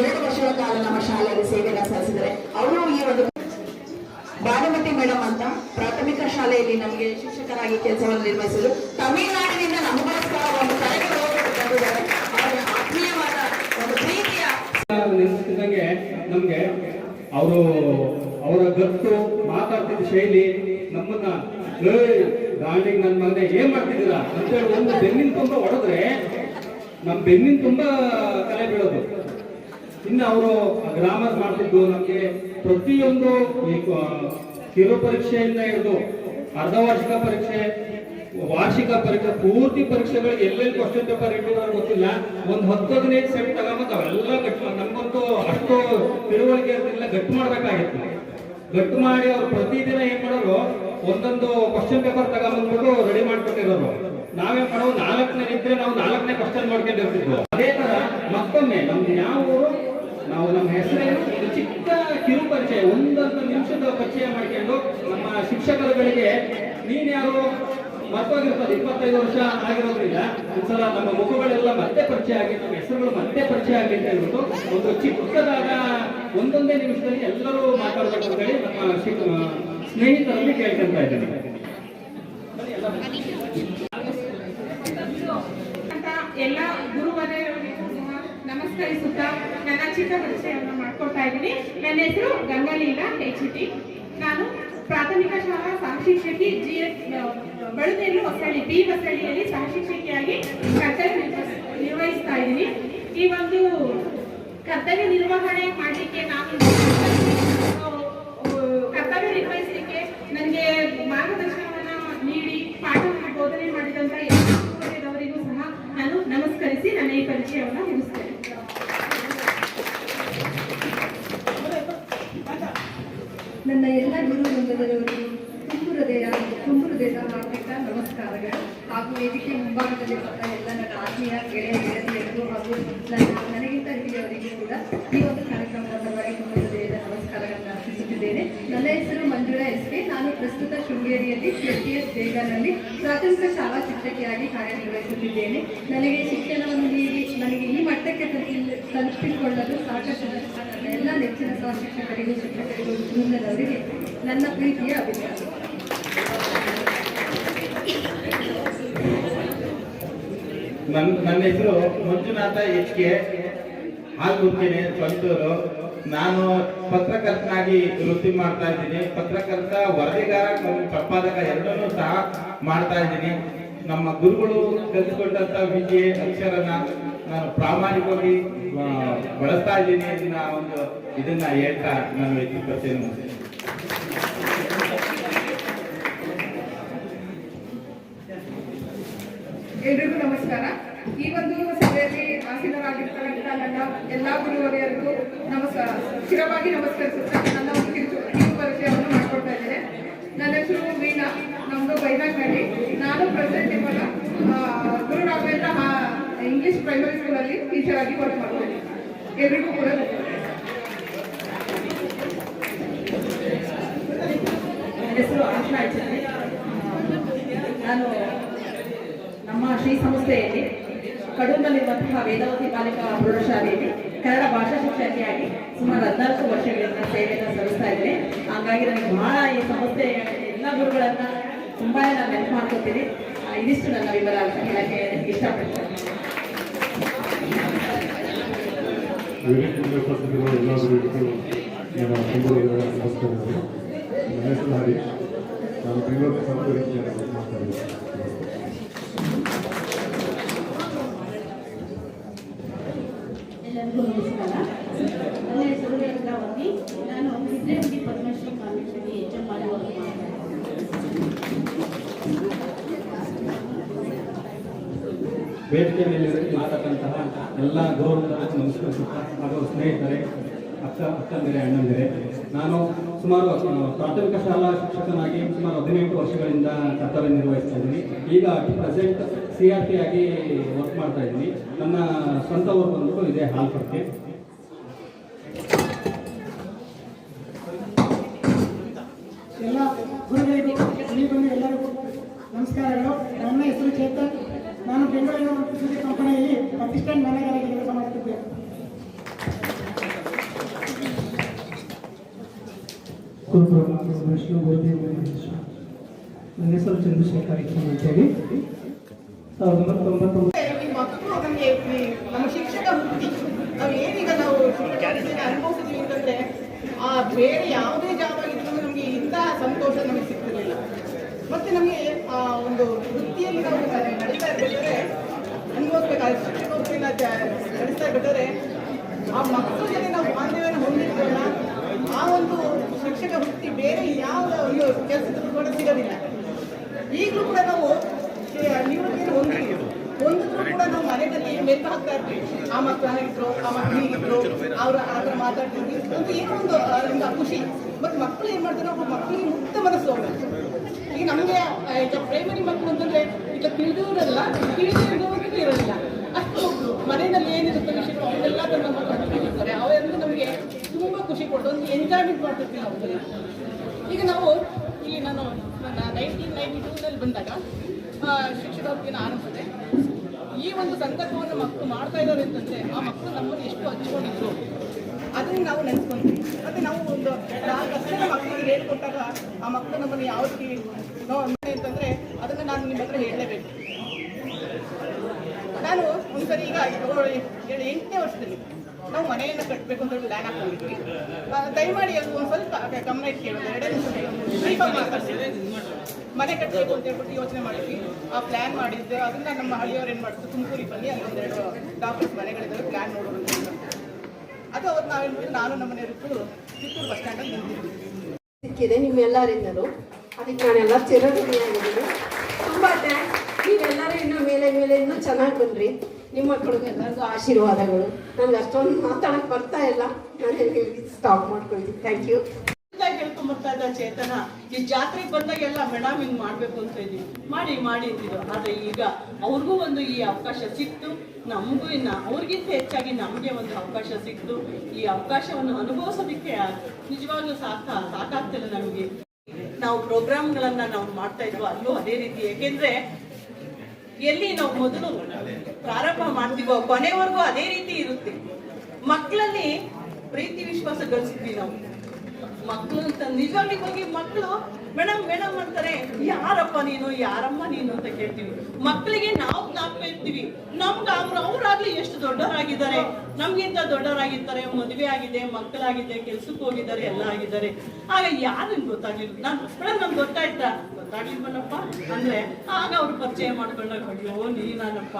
ಎರಡು ವರ್ಷಗಳ ಕಾಲ ನಮ್ಮ ಶಾಲೆಯಲ್ಲಿ ಸೇವೆಯನ್ನು ಸಲ್ಲಿಸಿದರೆ ಅವರು ಈ ಒಂದು ಭಾನುಮತಿ ಮೇಡಮ್ ಅಂತ ಪ್ರಾಥಮಿಕ ಶಾಲೆಯಲ್ಲಿ ನಮಗೆ ಶಿಕ್ಷಕರಾಗಿ ಕೆಲಸವನ್ನು ನಿರ್ವಹಿಸಲು ತಮಿಳುನಾಡಿನಿಂದ ನಮಗೋಸ್ಕರ ಒಂದು ಕಾರ್ಯಕ್ರಮವನ್ನು ಆತ್ಮೀಯವಾದ ಒಂದು ನಮ್ಗೆ ಅವರು ಅವರ ಗತ್ತು ಮಾತಾಡ್ತಿದ್ದ ಶೈಲಿ ನಮ್ಮನ್ನ ದಾಂಡಿಗೆ ನನ್ನ ಮಗನೇ ಏನ್ ಮಾಡ್ತಿದ್ದೀರಾ? ಅಂತೇಳಿ ಒಂದು ಬೆನ್ನಿನ ತುಂಬ ಹೊಡೆದ್ರೆ ನಮ್ಮ ಬೆನ್ನಿನ ತುಂಬ ಕಲೆ ಬೀಳೋದು. ಇನ್ನು ಅವರು ಗ್ರಾಮರ್ ಮಾಡ್ತಿದ್ದು ನಮಗೆ ಪ್ರತಿಯೊಂದು ಕಿರು ಪರೀಕ್ಷೆಯಿಂದ ಹಿಡಿದು ಅರ್ಧ ವಾರ್ಷಿಕ ಪರೀಕ್ಷೆ ವಾರ್ಷಿಕ ಪರೀಕ್ಷೆ, ಪೂರ್ತಿ ಪರೀಕ್ಷೆಗಳಿಗೆ ಎಲ್ಲೆಲ್ಲಿ ಕ್ವಶನ್ ಪೇಪರ್ ಇಟ್ಟಿದ್ದಾರೆ ಗೊತ್ತಿಲ್ಲ. ಒಂದು ಹತ್ತು ಹದಿನೈದು ಸೆಟ್ ತಗೊಂಬಂದು ಅವೆಲ್ಲ ಗಟ್ಟು ನಮ್ಗಂತೂ ಅಷ್ಟು ತಿಳುವಳಿಕೆ ಇರಲಿಲ್ಲ. ಗಟ್ಟು ಮಾಡ್ಬೇಕಾಗಿತ್ತು. ಗಟ್ಟು ಮಾಡಿ ಅವ್ರು ಪ್ರತಿದಿನ ಏನ್ ಮಾಡೋರು, ಒಂದೊಂದು ಕ್ವಶನ್ ಪೇಪರ್ ತಗೊಂಬಂದ್ಬಿಟ್ಟು ರೆಡಿ ಮಾಡ್ಕೊಟ್ಟಿರೋರು. ನಾವೇನ್ ಮಾಡೋ ನಾಲ್ಕನೇ ಇದ್ರೆ ನಾವು ನಾಲ್ಕನೇ ಕ್ವಶನ್ ಮಾಡ್ಕೊಂಡಿರ್ತಿದ್ವು. ಅದೇ ತರ ಮತ್ತೊಮ್ಮೆ ನಮ್ದು ಯಾವ ಊರು? ನಾವು ನಮ್ಮ ಹೆಸರೇನು ಚಿಕ್ಕ ಕಿರು ಪರಿಚಯ, ಒಂದೊಂದು ನಿಮಿಷದ ಪರಿಚಯ ಮಾಡ್ಕೊಂಡು ನಮ್ಮ ಶಿಕ್ಷಕರುಗಳಿಗೆ ನೀನ್ ಯಾರು? ಮರ್ತೋಗಿರ್ತದೆ ಇಪ್ಪತ್ತೈದು ವರ್ಷ ಆಗಿರೋದ್ರಿಂದ ಒಂದ್ಸಲ ನಮ್ಮ ಮುಖಗಳೆಲ್ಲ ಮತ್ತೆ ಪರಿಚಯ ಆಗಿ ನಮ್ಮ ಹೆಸರುಗಳು ಮತ್ತೆ ಪರಿಚಯ ಆಗಲಿ ಅಂತ ಹೇಳ್ಬಿಟ್ಟು ಒಂದು ಚಿಕ್ಕದಾದ ಒಂದೊಂದೇ ನಿಮಿಷದಲ್ಲಿ ಎಲ್ಲರೂ ಮಾತಾಡಬೇಕು ಅಂತ ಹೇಳಿ ನಮ್ಮ ಸ್ನೇಹಿತರಲ್ಲಿ ಕೇಳ್ಕೊಂತ ಇದ್ದೀನಿ ಅಂತ ಎಲ್ಲ ಗುರುವರೆಯವರಿಗೂ ಸಹ ನಮಸ್ಕರಿಸುತ್ತಾ ಚಿಕ್ಕ ಪರಿಚಯವನ್ನು ಮಾಡ್ಕೊಳ್ತಾ ಇದ್ದೀನಿ. ನನ್ನ ಹೆಸರು ಗಂಗಾಲೀಲಾ ಎಚ್ ಟಿ ನಾನು ಪ್ರಾಥಮಿಕ ಶಾಲಾ ಸಹಶಿಕ್ಷಕಿ G S Baluderu Hosalli, B ಹೊಸಳ್ಳಿಯಲ್ಲಿ ಸಹಶಿಕ್ಷಕಿಯಾಗಿ ಕರ್ತವ್ಯ ನಿರ್ವಹಿಸ್- ನಿರ್ವಹಿಸ್ತಾ ಇದ್ದೀನಿ. ಈ ಒಂದು ಕರ್ತವ್ಯ ನಿರ್ವಹಣೆ ಮಾಡಲಿಕ್ಕೆ ನಾನು ಕರ್ತವ್ಯ ನಿರ್ವಹಿಸಲಿಕ್ಕೆ ನನಗೆ ಮಾರ್ಗದರ್ಶನವನ್ನು ನೀಡಿ, ಪಾಠವನ್ನು ಬೋಧನೆ ಮಾಡಿದಂತ ಎಲ್ಲ ಸಹ ನಾನು ನಮಸ್ಕರಿಸಿ ನನ್ನ ಈ ಪರಿಚಯವನ್ನು ನನ್ನ ಎಲ್ಲ ಗುರು ವೃಂದದವರಿಗೂ ತುಂಬು ಹೃದಯ ತುಂಬು ಹೃದಯದ ಹಾರ್ದಿಕ ನಮಸ್ಕಾರಗಳು. ಹಾಗೂ ವೇದಿಕೆ ಮುಂಭಾಗದಲ್ಲಿ ಬಂದ ಎಲ್ಲ ನನ್ನ ಆತ್ಮೀಯ ಗೆಳೆಯ, ಗೆಳತಿಯರಿಗೂ ಹಾಗೂ ನನ್ನ ನನಗಿಂತ ಹಿರಿಯವರಿಗೂ ಕೂಡ ಈ ಒಂದು ಕಾರ್ಯಕ್ರಮದ ಪರವಾಗಿ ತುಂಬ ಹೃದಯದ ನಮಸ್ಕಾರಗಳನ್ನು ಅರ್ಪಿಸುತ್ತಿದ್ದೇನೆ. ನನ್ನ ಹೆಸರು ಮಂಜುಳಾ ಎಸ್ ಕೆ. ನಾನು ಪ್ರಸ್ತುತ ಶೃಂಗೇರಿಯಲ್ಲಿ ಕೆ ಎಸ್ ಬೇಗನಲ್ಲಿ ಪ್ರಾಥಮಿಕ ಶಾಲಾ ಶಿಕ್ಷಕಿಯಾಗಿ ಕಾರ್ಯನಿರ್ವಹಿಸುತ್ತಿದ್ದೇನೆ. ನನಗೆ ಶಿಕ್ಷಣವನ್ನು ನೀಡಿ, ನನಗೆ ಈ ಮಟ್ಟಕ್ಕೆ ತಲುಪಿಸಿಕೊಳ್ಳಲು ಸಾಕಷ್ಟು ನೆಚ್ಚಿನ ಸಹ ಶಿಕ್ಷಕರಿಗೆ ಶಿಕ್ಷಕರಿಗೆ ವೃಂದದವರಿಗೆ ನನ್ನ ಪ್ರೀತಿಯ ಅಭಿಪ್ರಾಯ ನನ್ನ ನನ್ನ ಹೆಸರು ಮಂಜುನಾಥ ಎಚ್ ಕೆ ಹಾಲ್ಗುರ್ತಿನಿ ಸ್ವಂತೂರು ನಾನು ಪತ್ರಕರ್ತನಾಗಿ ವೃತ್ತಿ ಮಾಡ್ತಾ ಇದ್ದೀನಿ. ಪತ್ರಕರ್ತ, ವರದಿಗಾರ ಸಂಪಾದಕ ಎರಡನ್ನೂ ಸಹ ಮಾಡ್ತಾ ಇದ್ದೀನಿ. ನಮ್ಮ ಗುರುಗಳು ಕಲಿತುಕೊಂಡಂತ ವಿದ್ಯೆ ಅಕ್ಷರನ ನಾನು ಪ್ರಾಮಾಣಿಕವಾಗಿ ಬಳಸ್ತಾ ಇದ್ದೀನಿ ಅದನ್ನ ಒಂದು ಇದನ್ನ ಹೇಳ್ತಾ ನಾನು ವ್ಯಕ್ತಿಪಡಿಸ್ತೇನೆ ಎಲ್ರಿಗೂ ನಮಸ್ಕಾರ. ಈ ಒಂದು ಸಭೆಯಲ್ಲಿ ಆಸೀನರಾಗಿರ್ತಕ್ಕಂಥ ನನ್ನ ಎಲ್ಲಾ ಗುರುವರಿಯರಿಗೂ ನಮಸ್ಕಾರ. ಸ್ಥಿರವಾಗಿ ನಮಸ್ಕರಿಸುತ್ತಾ ನನ್ನ ಒಂದು ಕಿರು ಕಿರು ಪರಿಚಯವನ್ನು ಮಾಡ್ಕೊಳ್ತಾ ಇದ್ದೇನೆ ನನ್ನ ಹೆಸರು ವೀಣಾ ಬೈನಾಗ್ನಳ್ಳಿ ನಾನು ಪ್ರೆಸೆಂಟ್ ಇವಾಗ ಗುರು ರಾಘವೇಂದ್ರ ಇಂಗ್ಲಿಷ್ ಪ್ರೈಮರಿ ಸ್ಕೂಲಲ್ಲಿ ಟೀಚರ್ ಆಗಿ ವರ್ಕ್ ಮಾಡ್ತಾ ಇದ್ದೀನಿ ಎಲ್ರಿಗೂ ಕೂಡ ಹೆಸರು ಆಶಾ ಆಚಾರ್ಯ ನಾನು ನಮ್ಮ ಶ್ರೀ ಸಂಸ್ಥೆಯಲ್ಲಿ ಕಡೂರಿನಲ್ಲಿರುವಂತಹ ವೇದಾವತಿ ಬಾಲಿಕಾ ಪ್ರೌಢಶಾಲೆಯಲ್ಲಿ ಕನ್ನಡ ಭಾಷಾ ಶಿಕ್ಷಕಿಯಾಗಿ ಸುಮಾರು ಹದಿನಾಲ್ಕು ವರ್ಷಗಳಿಂದ ಸೇವೆಯನ್ನು ಸಲ್ಲಿಸ್ತಾ ಇದ್ದೇನೆ. ಹಾಗಾಗಿ ನನಗೆ ಬಹಳ ಈ ಸಂಸ್ಥೆಯ ಎಲ್ಲ ಗುರುಗಳನ್ನ ತುಂಬಾ ನಾನು ನೆನಪು ಮಾಡ್ಕೋತೀನಿ ಇದಿಷ್ಟು ನನ್ನ ವಿವರ ಅಂತ ಹೇಳಕ್ಕೆ ಇಷ್ಟಪಡ್ತೇನೆ ಎಲ್ಲರಿಗೂ ನಮಸ್ಕಾರ ನನ್ನ ಹೆಸರು ರೇಖಾವತಿ ನಾನು ವಿದ್ಯಾರ್ಥಿ ಪದ್ಮಶ್ರೀ ಕಾಲೇಜಲ್ಲಿ ಎಚ್ ಎಂ ಮಾಡಿ ವರ್ಕ್ ಮಾಡ್ತಾ ವೇದಿಕೆ ಮೇಲೆ ಮಾತಕ್ಕಂತಹ ಎಲ್ಲ ಗೌರವಗಳನ್ನು ನಮಸ್ಕರಿಸುತ್ತಾ ಹಾಗೂ ಸ್ನೇಹಿತರೆ, ಅಕ್ಕ, ಅಕ್ಕಂದಿರೆ, ಅಣ್ಣಂದಿರೆ, ನಾನು ಸುಮಾರು ಪ್ರಾಥಮಿಕ ಶಾಲಾ ಶಿಕ್ಷಕನಾಗಿ ಸುಮಾರು ಹದಿನೆಂಟು ವರ್ಷಗಳಿಂದ ಕರ್ತವ್ಯ ನಿರ್ವಹಿಸ್ತಾ ಇದ್ದೀನಿ. ಈಗ ಪ್ರೆಸೆಂಟ್ ಸಿ ಆರ್ ಟಿ ಆಗಿ ವರ್ಕ್ ಮಾಡ್ತಾ ಇದ್ದೀನಿ. ನನ್ನ ಸ್ವಂತ ಊರು ಬಂದ್ಬಿಟ್ಟು ಇದೇ ಹಾಲ್ಪರ್ಕೆ ಎಲ್ಲ ಗುರುಗಳಿಗೂ ಎಲ್ಲರಿಗೂ ನಮಸ್ಕಾರಗಳು. ನನ್ನ ಹೆಸರು ಚೇತನ್. ಬೆಂಗಳೂರಿನ ಸುದ್ದಿ ಕಂಪನಿಯಲ್ಲಿ ಅಸಿಸ್ಟೆಂಟ್ ಮ್ಯಾನೇಜರ್ ಆಗಿ ಕೆಲಸ ಮಾಡುತ್ತಿದ್ದೆ ನನ್ನ ಹೆಸರು ಚಂದ್ರಶೇಖರ್ ಅಂತೇಳಿ ಮಕ್ಕಳು ನಮಗೆ ನಮ್ಮ ಶಿಕ್ಷಕ ವೃತ್ತಿ ನಾವು ಏನೀಗ ನಾವು ಅನುಭವಿಸಿದ್ವಿ ಅಂತಂದ್ರೆ ಆ ಬೇರೆ ಯಾವುದೇ ಜಾಬ್ ಆಗಿದ್ರು ನಮ್ಗೆ ಇಂತಹ ಸಂತೋಷ ನಮಗೆ ಮತ್ತೆ ನಮಗೆ ಒಂದು ವೃತ್ತಿಯಲ್ಲಿ ನಾವು ನಡೀತಾ ಇರ್ಬೇಕಾದ್ರೆ ಅನುಭವಿಸ್ಬೇಕಾದ್ರೆ ಶಿಕ್ಷಕ ಶಿಕ್ಷಣ ಜ- ನಡೆಸ್ತಾ ಇರ್ಬೇಕಾದ್ರೆ, ಆ ಮಕ್ಕಳ ಜೊತೆ ನಾವು ಬಾಂಧವ್ಯನ ಹೊಂದಿರ್ತೇವಲ್ಲ ಆ ಒಂದು ಶಿಕ್ಷಕ ವೃತ್ತಿ ಬೇರೆ ಯಾವ ಒಂದು ಕೆಲಸದಲ್ಲೂ ಕೂಡ ಸಿಗೋದಿಲ್ಲ. ಈಗಲೂ ಕೂಡ ನಾವು ನಿವೃತ್ತಿಯನ್ನು ಹೊಂದಿದ್ದೀವಿ. ಹೊಂದಿದ್ರು ಕೂಡ ನಾವು ಮನೆಯಲ್ಲಿ ಮೆಲ್ಕು ಹಾಕ್ತಾ ಇರ್ತೀವಿ. ಆ ಮಕ್ಕಳು ಹಾಗಿದ್ರು ಆ ಮಕ್ಕಳು ಹೀಗಿದ್ರು, ಅವ್ರ ಆ ಥರ ಮಾತಾಡ್ತಿದ್ವಿ. ಅಂತ ಏನೋ ಒಂದು ಒಂದು ಖುಷಿ. ಮತ್ತೆ ಮಕ್ಕಳು ಏನ್ ಮಾಡ್ತಾರೆ ಒಬ್ಬ ಮಕ್ಕಳಿಗೆ ಮುಕ್ತ ಮನಸ್ಸು. ಈಗ ನಮಗೆ ಈಗ ಪ್ರೈಮರಿ ಮಕ್ಕಳು ಅಂತಂದ್ರೆ, ಈಗ ತಿಳಿದಿರೋರಲ್ಲ ತಿಳಿದಿರೋದು ಇರೋದಿಲ್ಲ. ಅಷ್ಟು ಮಕ್ಕಳು ಮನೆಯಲ್ಲಿ ಏನಿರುತ್ತೆ ವಿಷಯ ಅವರೆಲ್ಲ ನಮ್ಮ ಮಕ್ಕಳು ತಿಳಿದಿರ್ತಾರೆ ಅವೆಲ್ಲ ನಮಗೆ ತುಂಬಾ ಖುಷಿ ಕೊಡ್ತು ಒಂದು ಎಂಜಾಯ್ಮೆಂಟ್ ಮಾಡ್ತಿರ್ತೀವಿ ನಾವು ಈಗ ನಾವು, ಇಲ್ಲಿ ನಾನು ನೈನ್ಟೀನ್ ನೈನ್ಟಿ ಟೂನಲ್ಲಿ ಬಂದಾಗ ವೃತ್ತಿನ ಆರಂಭಿಸಿದೆ ಒಂದು ಸಂಕಲ್ಪವನ್ನು ಮಕ್ಕಳು ಮಾಡ್ತಾ ಇದ್ದಾರೆ ಅಂತಂದ್ರೆ ಆ ಮಕ್ಕಳು ನಮ್ಮನ್ನು ಎಷ್ಟು ಹಚ್ಕೊಂಡಿದ್ರು? ಅದನ್ನ ನಾವು ನೆನೆಸ್ಕೊಂತೀವಿ. ಮತ್ತೆ ನಾವು ಒಂದು ವರ್ಷದ ಮಕ್ಕಳಿಗೆ ಹೇಳ್ಕೊಟ್ಟಾಗ ಆ ಮಕ್ಕಳು ನಮ್ಮನ್ನು ಯಾವ ರೀತಿ ನೋ ಅಂತಂದ್ರೆ ಅದನ್ನ ನಾನು ನಿಮ್ಮ ಹತ್ರ ಹೇಳಲೇಬೇಕು. ನಾನು ಒಂದ್ಸರಿ ಈಗ ಎಂಟನೇ ವರ್ಷದಲ್ಲಿ ನಾವು ಮನೆಯನ್ನು ಕಟ್ಟಬೇಕು ಅಂತ ಪ್ಲಾನ್ ಹಾಕೊಂಡಿದ್ವಿ. ಆ, ದಯಮಾಡಿ ಅದು ಒಂದು ಸ್ವಲ್ಪ ಗಮನ ಎರಡನೇ ಎರಡೇ ನಿಮಿಷ. ಮನೆ ಕಟ್ಟಬೇಕು ಅಂತ ಹೇಳ್ಬಿಟ್ಟು ಯೋಚನೆ ಮಾಡಿದ್ವಿ. ಆ ಪ್ಲಾನ್ ಮಾಡಿದ್ದೆ, ಅದನ್ನ ನಮ್ಮ ಹಳ್ಳಿಯವ್ರು ಏನು ಮಾಡ್ತಾರೆ ತುಮಕೂರಿಗೆ ಬನ್ನಿ ಅಲ್ಲಿ ಒಂದೆರಡು ಡಾಕ್ಟರ್ಸ್ ಮನೆಗಳಿದ್ದಾವೆ ಪ್ಲಾನ್ ನೋಡೋಣ. ಅದು ಅವ್ರು ನಾವೇನು ನಾನು ನಮ್ಮ ಮನೆಯವರು ಚಿತ್ತೂರು ಬಸ್ ಸ್ಟ್ಯಾಂಡಲ್ಲಿ ನಿಂತಿದ್ವಿ. ಸಿಕ್ಕಿದೆ ನಿಮ್ಮೆಲ್ಲರಿಂದಲೂ ಅದಕ್ಕೆ ನಾನೆಲ್ಲ ಚಿರಋಣಿಯಾಗಿದ್ದೀನಿ ತುಂಬ ಥ್ಯಾಂಕ್ಸ್ ನೀವೆಲ್ಲರೂ ಇನ್ನೂ ಮೇಲೆ ಮೇಲೆ ಇನ್ನೂ ಚೆನ್ನಾಗಿ ಬನ್ನಿರಿ ನಿಮ್ಮ ಮಕ್ಕಳಿಗೆ ಎಲ್ಲರಿಗೂ ಆಶೀರ್ವಾದಗಳು. ನನಗೆ ಅಷ್ಟೊಂದು ಮಾತಾಡೋಕ್ಕೆ ಬರ್ತಾ ಇಲ್ಲ. ನಾನು ಸ್ಟಾಪ್ ಮಾಡ್ಕೊಳ್ತೀನಿ. ಥ್ಯಾಂಕ್ ಯು ಇದ್ದ ಚೇತನ ಈ ಜಾತ್ರೆಗೆ ಬಂದಾಗೆಲ್ಲ ಮೇಡಮ್ ಹಿಂಗ್ ಮಾಡ್ಬೇಕು ಅಂತ ಇದ್ವಿ ಮಾಡಿ ಮಾಡಿ ಅಂತಿದ್ರು. ಆದ್ರೆ ಈಗ ಅವ್ರಿಗೂ ಒಂದು ಈ ಅವಕಾಶ ಸಿಕ್ತು. ನಮಗೂ ಇನ್ನ ಅವ್ರಿಗಿಂತ ಹೆಚ್ಚಾಗಿ ನಮಗೆ ಒಂದು ಅವಕಾಶ ಸಿಕ್ತು. ಈ ಅವಕಾಶವನ್ನು ಅನುಭವಿಸೋದಿಕ್ಕೆ ನಿಜವಾಗ್ಲೂ ಸಾಕ ಸಾಕಾಗ್ತಿಲ್ಲ ನಮಗೆ. ನಾವು ಪ್ರೋಗ್ರಾಮ್ಗಳನ್ನ ನಾವು ಮಾಡ್ತಾ ಇದ್ವು ಅಲ್ಲೂ ಅದೇ ರೀತಿ. ಯಾಕೆಂದ್ರೆ ಎಲ್ಲಿ ನಾವು ಮೊದಲು ಪ್ರಾರಂಭ ಮಾಡ್ತೀವೋ ಕೊನೆವರೆಗೂ ಅದೇ ರೀತಿ ಇರುತ್ತೆ. ಮಕ್ಕಳಲ್ಲಿ ಪ್ರೀತಿ ವಿಶ್ವಾಸ ಗಳಿಸಿದ್ವಿ ನಾವು. ಮಕ್ಕಳು ಅಂತ ನಿಜವಾಗಿ ಹೋಗಿ ಮಕ್ಕಳು ಮೇಡಮ್ ಮೇಡಮ್ ಅಂತಾರೆ. ಯಾರಪ್ಪ ನೀನು? ಯಾರಮ್ಮ ನೀನು? ಅಂತ ಕೇಳ್ತೀವಿ. ಮಕ್ಕಳಿಗೆ ನಾವು ಜ್ಞಾಪಕ ಇರ್ತೀವಿ. ನಮ್ಗೆ ಅವ್ರು, ಅವ್ರಾಗ್ಲಿ ಎಷ್ಟು ದೊಡ್ಡವರಾಗಿದ್ದಾರೆ. ನಮ್ಗಿಂತ ದೊಡ್ಡವರಾಗಿರ್ತಾರೆ, ಮದುವೆ ಆಗಿದೆ, ಮಕ್ಕಳಾಗಿದೆ, ಕೆಲ್ಸಕ್ಕೆ ಹೋಗಿದ್ದಾರೆ, ಎಲ್ಲ ಆಗಿದ್ದಾರೆ. ಆಗ ಯಾರು ಗೊತ್ತಾಗ್ಲಿಲ್ಲ? ನಾನು ಮೇಡಮ್ ನಮ್ಗೆ ಗೊತ್ತಾಯ್ತಾ? ಗೊತ್ತಾಗ್ಲಿಲ್ವಲ್ಲಪ್ಪ. ಅಂದ್ರೆ, ಆಗ ಅವ್ರು ಪರಿಚಯ ಮಾಡ್ಕೊಂಡಾಗ, ಅಯ್ಯೋ, ನೀನಾನಪ್ಪ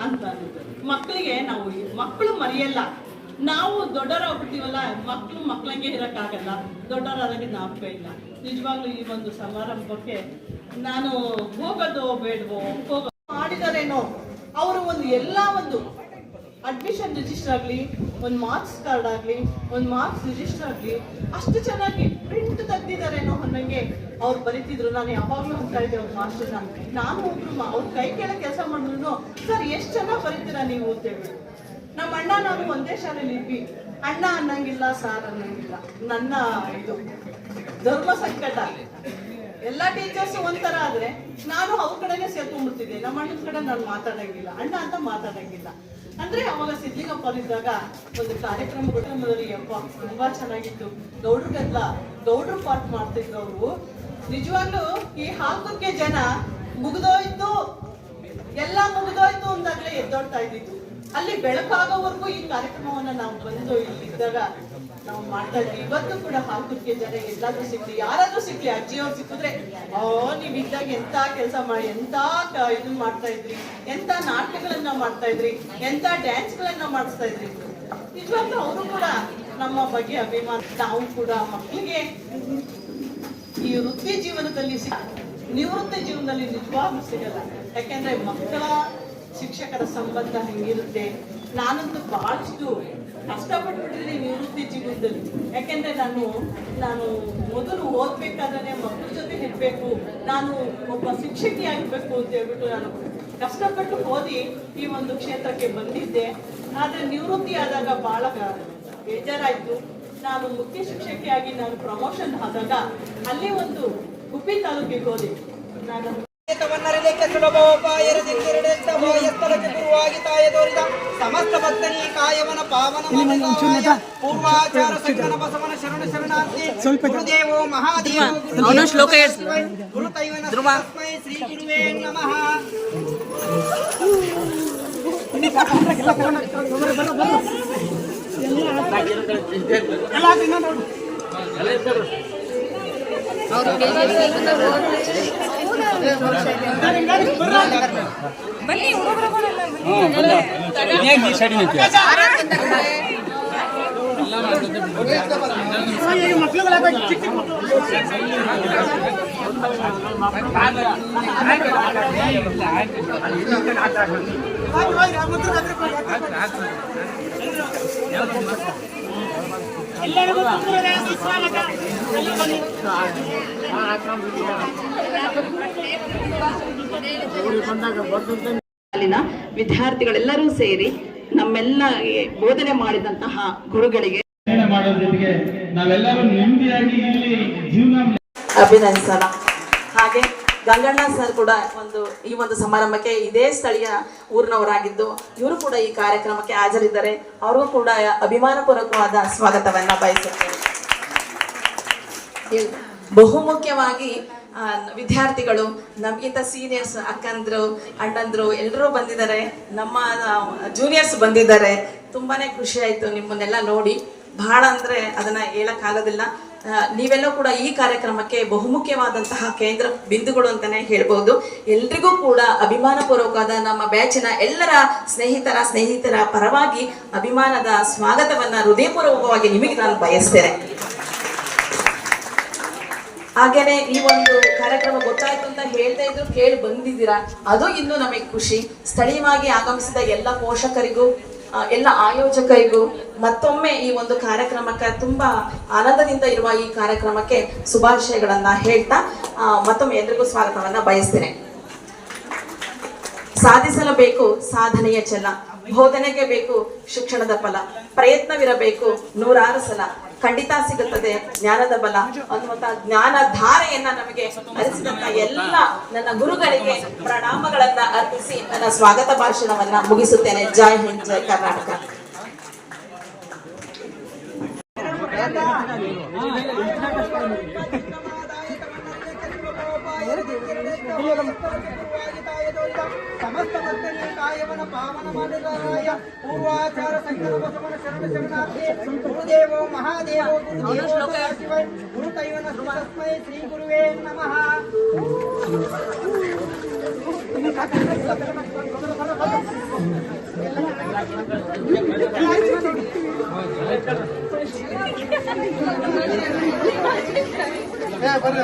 ಅಂತ ಅನ್ನೋದು ಮಕ್ಕಳಿಗೆ ನಾವು ಮಕ್ಕಳು ಮರೆಯಲ್ಲ. ನಾವು ದೊಡ್ಡವರಾಗ್ಬಿಡ್ತೀವಲ್ಲ ಮಕ್ಕಳು ಮಕ್ಕಳಂಗೆ ಇರೋಕ್ಕಾಗಲ್ಲ. ದೊಡ್ಡವರಾದಾಗ ನಾಪಕ ಇಲ್ಲ. ನಿಜವಾಗ್ಲೂ ಈ ಒಂದು ಸಮಾರಂಭಕ್ಕೆ ನಾನು ಹೋಗೋದು ಬೇಡವೋ, ಹೋಗೋ ಮಾಡಿದಾರೇನೋ, ಅವರು ಒಂದು ಎಲ್ಲ ಒಂದು ಅಡ್ಮಿಷನ್ ರಿಜಿಸ್ಟರ್ ಆಗಲಿ, ಒಂದು ಮಾರ್ಕ್ಸ್ ಕಾರ್ಡ್ ಆಗಲಿ, ಒಂದು ಮಾರ್ಕ್ಸ್ ರಿಜಿಸ್ಟರ್ ಆಗಲಿ, ಅಷ್ಟು ಚೆನ್ನಾಗಿ ಪ್ರಿಂಟ್ ತೆಗ್ದಿದ್ದಾರೇನೋ ಅನ್ನಂಗೆ ಅವ್ರು ಬರೀತಿದ್ರು. ನಾನು ಯಾವಾಗಲೂ ಅಂತ ಇದ್ದೆ ಅವ್ರ ಮಾಸ್ಟರ್ನ. ನಾನು ಒಬ್ರು ಅವ್ರ ಕೈ ಕೆಳಗೆ ಕೆಲಸ ಮಾಡಿದ್ರು ಸರ್, ಎಷ್ಟು ಚೆನ್ನಾಗಿ ಬರೀತೀರಾ ನೀವು? ಅಂತ ನಮ್ಮ ಅಣ್ಣ ನಾನು ಒಂದೇ ಶಾಲೆಯಲ್ಲಿ ಇದ್ವಿ. ಅಣ್ಣ ಅನ್ನಂಗಿಲ್ಲ, ಸಾರ್ ಅನ್ನಂಗಿಲ್ಲ. ನನ್ನ ಇದು ಧರ್ಮ ಸಂಕಟ. ಎಲ್ಲ ಟೀಚರ್ಸ್ ಒಂಥರ ಆದ್ರೆ ನಾನು ಅವ್ರ ಕಡೆನೆ ಸೇರ್ಕೊಂಡ್ಬಿಡ್ತಿದ್ದೆ. ನಮ್ಮ ಅಣ್ಣನ ಕಡೆ ನಾನು ಮಾತಾಡಂಗಿಲ್ಲ. ಅಣ್ಣ ಅಂತ ಮಾತಾಡಂಗಿಲ್ಲ. ಅಂದ್ರೆ ಅವಾಗ ಸಿದ್ಲಿಂಗಪ್ಪ ಇದ್ದಾಗ ಒಂದು ಕಾರ್ಯಕ್ರಮ ಕುಟುಂಬದಲ್ಲಿ ಯಪ್ಪ, ತುಂಬಾ ಚೆನ್ನಾಗಿತ್ತು. ಗೌಡ್ರ ಗದ್ಲ, ಗೌಡ್ರ ಪಾಠ ಮಾಡ್ತಿದ್ರು ಅವರು ನಿಜವಾಗ್ಲೂ ಈ ಹಾಕುಕ್ಕೆ ಜನ ಮುಗಿದೋಯ್ತು. ಎಲ್ಲ ಮುಗಿದೋಯ್ತು ಅಂದಾಗ್ಲೇ ಎದ್ದೋಡ್ತಾ ಇದ್ದಿದ್ದು. ಅಲ್ಲಿ ಬೆಳಕಾಗೋವರೆಗೂ ಈ ಕಾರ್ಯಕ್ರಮವನ್ನ ನಾವು ಬಂದು ಇದ್ದಾಗ ನಾವು ಮಾಡ್ತಾ ಇದ್ವಿ ಇವತ್ತು ಕೂಡ ಹಾಲ್ಕುಕ್ಕೆ ಜನ ಎಲ್ಲಾದ್ರೂ ಸಿಕ್ಲಿ ಯಾರಾದ್ರೂ ಸಿಕ್ಲಿ ಅಜ್ಜಿಯವ್ರು ಸಿಕ್ಕಿದ್ರೆ ಓ ನೀವ್ ಇದ್ದಾಗ ಎಂತ ಕೆಲಸ ಮಾಡಿ, ಎಂತ ಇದನ್ನ ಮಾಡ್ತಾ ಇದ್ರಿ? ಎಂತ ನಾಟಕಗಳನ್ನ ಮಾಡ್ತಾ ಇದ್ರಿ? ಎಂತ ಡ್ಯಾನ್ಸ್ ಗಳನ್ನ ಮಾಡಿಸ್ತಾ ಇದ್ರಿ? ನಿಜವಾಗ್ಲೂ ಅವರು ಕೂಡ ನಮ್ಮ ಬಗ್ಗೆ ಅಭಿಮಾನ. ನಾವು ಕೂಡ ಮಕ್ಕಳಿಗೆ ಈ ವೃತ್ತಿ ಜೀವನದಲ್ಲಿ ನಿವೃತ್ತಿ ಜೀವನದಲ್ಲಿ ನಿಜವಾಗ್ಲೂ ಸಿಗಲ್ಲ. ಯಾಕೆಂದ್ರೆ ಮಕ್ಕಳ ಶಿಕ್ಷಕರ ಸಂಬಂಧ ಹೆಂಗಿರುತ್ತೆ? ನಾನಂತೂ ಬಹಳಷ್ಟು ಕಷ್ಟಪಟ್ಬಿಟ್ಟಿದ್ದೀನಿ ನಿವೃತ್ತಿ ಜೀವನದಲ್ಲಿ. ಯಾಕೆಂದ್ರೆ ನಾನು ನಾನು ಮೊದಲು ಓದ್ಬೇಕಾದ್ರೆ ಮಕ್ಕಳ ಜೊತೆ ಇರ್ಬೇಕು, ನಾನು ಒಬ್ಬ ಶಿಕ್ಷಕಿ ಆಗ್ಬೇಕು ಅಂತ ಹೇಳ್ಬಿಟ್ಟು ನಾನು ಕಷ್ಟಪಟ್ಟು ಓದಿ ಈ ಒಂದು ಕ್ಷೇತ್ರಕ್ಕೆ ಬಂದಿದ್ದೆ. ಆದ್ರೆ ನಿವೃತ್ತಿ ಆದಾಗ ಬಹಳ ಬೇಜಾರಾಯ್ತು. ನಾನು ಮುಖ್ಯ ಶಿಕ್ಷಕಿಯಾಗಿ ನಾನು ಪ್ರಮೋಷನ್ ಆದಾಗ ಅಲ್ಲಿ ಒಂದು ಗುಬ್ಬಿ ತಾಲೂಕಿಗೆ ಹೋದೆ. ನಾನು ತವನ್ನರಿದಕ್ಕೆ ಸುಲಭೋಪಾಯರದಿಂದಿರಡೆತ್ತ ಬಾಯಸ್ಥಳಕ್ಕೆ ಗುರುವಾಗಿ ತಾಯ ತೋರಿದ ಸಮಸ್ತ ಭಕ್ತನಿ ಕಾಯವನ ಪಾವನ ಮಾಡಿದ ಪೂರ್ವಾಚಾರ ಸಂಗನ ಬಸವನ ಶರಣ ಶರಣ ಶರಣಾರ್ಥಿ ಗುರುದೇವೋ ಮಹಾದೇವ ಅವನು ಶ್ಲೋಕ ಗುರುತೈವನ ತಸ್ಮೈ ಶ್ರೀ ಗುರುವೇ ನಮಃ ಬನ್ನಿ ಹುಡುಗರುಗಳೆಲ್ಲ ಬನ್ನಿ ಸೈಡ್ ಮಕ್ಕಳುಗಳ ಚಿಕ್ಕ ಮಕ್ಕಳು ಅಲ್ಲಿನ ವಿದ್ಯಾರ್ಥಿಗಳೆಲ್ಲರೂ ಸೇರಿ ನಮ್ಮೆಲ್ಲ ಬೋಧನೆ ಮಾಡಿದಂತಹ ಗುರುಗಳಿಗೆ ನಾವೆಲ್ಲರೂ ನೆಮ್ಮದಿಯಾಗಿ ಇಲ್ಲಿ ಜೀವನ ಅಭಿನಂದಿಸೋಣ ಹಾಗೆ ಗಂಗಣ್ಣ ಸರ್ ಕೂಡ ಒಂದು, ಈ ಒಂದು ಸಮಾರಂಭಕ್ಕೆ ಇದೇ ಸ್ಥಳೀಯ ಊರಿನವರಾಗಿದ್ದು, ಇವರು ಕೂಡ ಈ ಕಾರ್ಯಕ್ರಮಕ್ಕೆ ಹಾಜರಿದ್ದಾರೆ. ಅವರು ಕೂಡ ಅಭಿಮಾನಪೂರ್ವಕವಾದ ಸ್ವಾಗತವನ್ನ ಬಯಸುತ್ತೇನೆ. ಬಹುಮುಖ್ಯವಾಗಿ ವಿದ್ಯಾರ್ಥಿಗಳು, ನಮಗಿಂತ ಸೀನಿಯರ್ಸ್ ಅಕ್ಕಂದ್ರು, ಅಣ್ಣಂದ್ರು ಎಲ್ಲರೂ ಬಂದಿದ್ದಾರೆ. ನಮ್ಮ ಜೂನಿಯರ್ಸ್ ಬಂದಿದ್ದಾರೆ. ತುಂಬಾನೇ ಖುಷಿ ಆಯಿತು ನಿಮ್ಮನ್ನೆಲ್ಲ ನೋಡಿ. ಬಹಳ ಅಂದರೆ ಅದನ್ನು ಹೇಳಕ್ಕಾಗೋದಿಲ್ಲ. ನೀವೆಲ್ಲೂ ಕೂಡ ಈ ಕಾರ್ಯಕ್ರಮಕ್ಕೆ ಬಹುಮುಖ್ಯವಾದಂತಹ ಕೇಂದ್ರ ಬಿಂದುಗಳು ಅಂತಾನೆ ಹೇಳ್ಬೋದು. ಎಲ್ರಿಗೂ ಕೂಡ ಅಭಿಮಾನಪೂರ್ವಕವಾದ ನಮ್ಮ ಬ್ಯಾಚಿನ ಎಲ್ಲರ ಸ್ನೇಹಿತರ ಸ್ನೇಹಿತರ ಪರವಾಗಿ ಅಭಿಮಾನದ ಸ್ವಾಗತವನ್ನ ಹೃದಯಪೂರ್ವಕವಾಗಿ ನಿಮಗೆ ನಾನು ಬಯಸ್ತೇನೆ. ಹಾಗೇನೆ ಈ ಒಂದು ಕಾರ್ಯಕ್ರಮ ಗೊತ್ತಾಯ್ತು ಅಂತ ಹೇಳ್ತಾ ಇದ್ರು, ಕೇಳಿ ಬಂದಿದ್ದೀರಾ? ಅದು ಇನ್ನು ನಮಗೆ ಖುಷಿ. ಸ್ಥಳೀಯವಾಗಿ ಆಗಮಿಸಿದ ಎಲ್ಲ ಪೋಷಕರಿಗೂ ಎಲ್ಲ ಆಯೋಜಕರಿಗೂ ಮತ್ತೊಮ್ಮೆ ಈ ಒಂದು ಕಾರ್ಯಕ್ರಮಕ್ಕೆ ತುಂಬಾ ಆನಂದದಿಂದ ಇರುವ ಈ ಕಾರ್ಯಕ್ರಮಕ್ಕೆ ಶುಭಾಶಯಗಳನ್ನ ಹೇಳ್ತಾ ಮತ್ತೊಮ್ಮೆ ಎಲ್ರಿಗೂ ಸ್ವಾಗತವನ್ನ ಬಯಸ್ತೇನೆ. ಸಾಧಿಸಲಬೇಕು ಸಾಧನೆಯ ಚಲ ಬೋಧನೆಗೆ ಬೇಕು ಶಿಕ್ಷಣದ ಫಲ, ಪ್ರಯತ್ನವಿರಬೇಕು ನೂರಾರು ಸಲ. ಖಂಡಿತ ಸಿಗುತ್ತದೆ ಜ್ಞಾನದ ಬಲ ಅನ್ನುವಂತ ಜ್ಞಾನ ಧಾರೆಯನ್ನ ನಮಗೆ ಹರಿಸಿದಂತ ಎಲ್ಲ ನನ್ನ ಗುರುಗಳಿಗೆ ಪ್ರಣಾಮಗಳನ್ನ ಅರ್ಪಿಸಿ ನನ್ನ ಸ್ವಾಗತ ಭಾಷಣವನ್ನ ಮುಗಿಸುತ್ತೇನೆ. ಜೈ ಹಿಂದ್, ಜೈ ಕರ್ನಾಟಕ. ಸಮಸ್ತ ಭಕ್ತರಿಗೆ ಕಾಯವನ ಪಾವನ ಮಾಡಿದರಾಯ ಪೂರ್ವಾಚಾರ ಸಂಕಲ್ಪ ಬಸವನ ಶರಣ ಶರಣಾರ್ಥಿ ಗುರುದೇವೋ ಮಹಾದೇವೋ ಗುರುದೇವೋ ಶಿವ ಗುರುತೈವನ ತಸ್ಮೈ ಶ್ರೀ ಗುರುವೇ ನಮಃ ಬರ್ರಿ